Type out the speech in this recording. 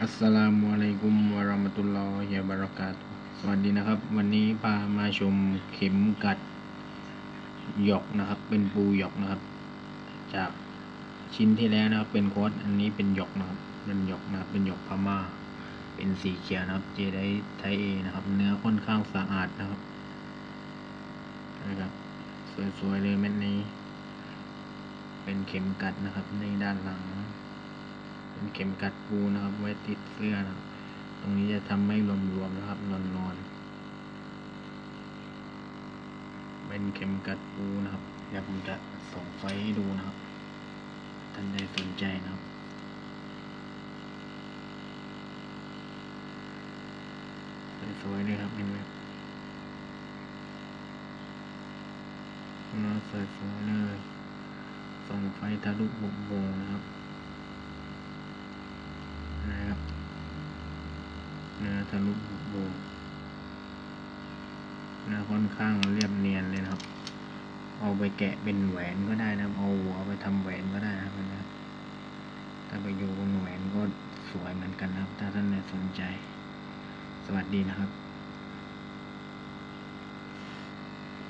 อัสสลามุอะลัยกุมวะราะมะตุลลอฮิวะบะเราะกาตุสวัสดีนะครับ วันนี้พามาชมเข็มกัดหยกนะครับ เป็นปูหยกนะครับ จากชิ้นที่แล้วนะครับ เป็นโค้ดอันนี้เป็นหยกนะครับเป็นหยกนะครับเป็นหยกพม่า เป็นสีเขียวนะครับ เจไดไทเอนะครับ เนื้อค่อนข้างสะอาดนะครับนะครับ สวยๆเลยเม็ดนี้ เป็นเข็มกัดนะครับในด้านหลัง เข็มกัดปูนะครับ ไว้ติดเสื้อนะครับตรงนี้จะทำให้รวมๆนะครับนอนๆเป็นเข็มกัดปูนะครับเดี๋ยวผมจะส่งไฟให้ดูนะครับ ท่านใดสนใจนะครับสวยๆเลยครับเห็นไหมน่าสวยๆเลยส่องไฟทะลุบุกโบงนะครับนะครับเนะทะลุบุโบนะค่อนข้างเรียบเนียนเลยนะครับ เอาไปแกะเป็นแหวนก็ได้นะเอาเอาหัวไปทำแหวนก็ได้นะครับนะถ้าไปอยู่บนแหวนก็สวยเหมือนกันนะครับ ถ้าท่านสนใจ สวัสดีนะครับ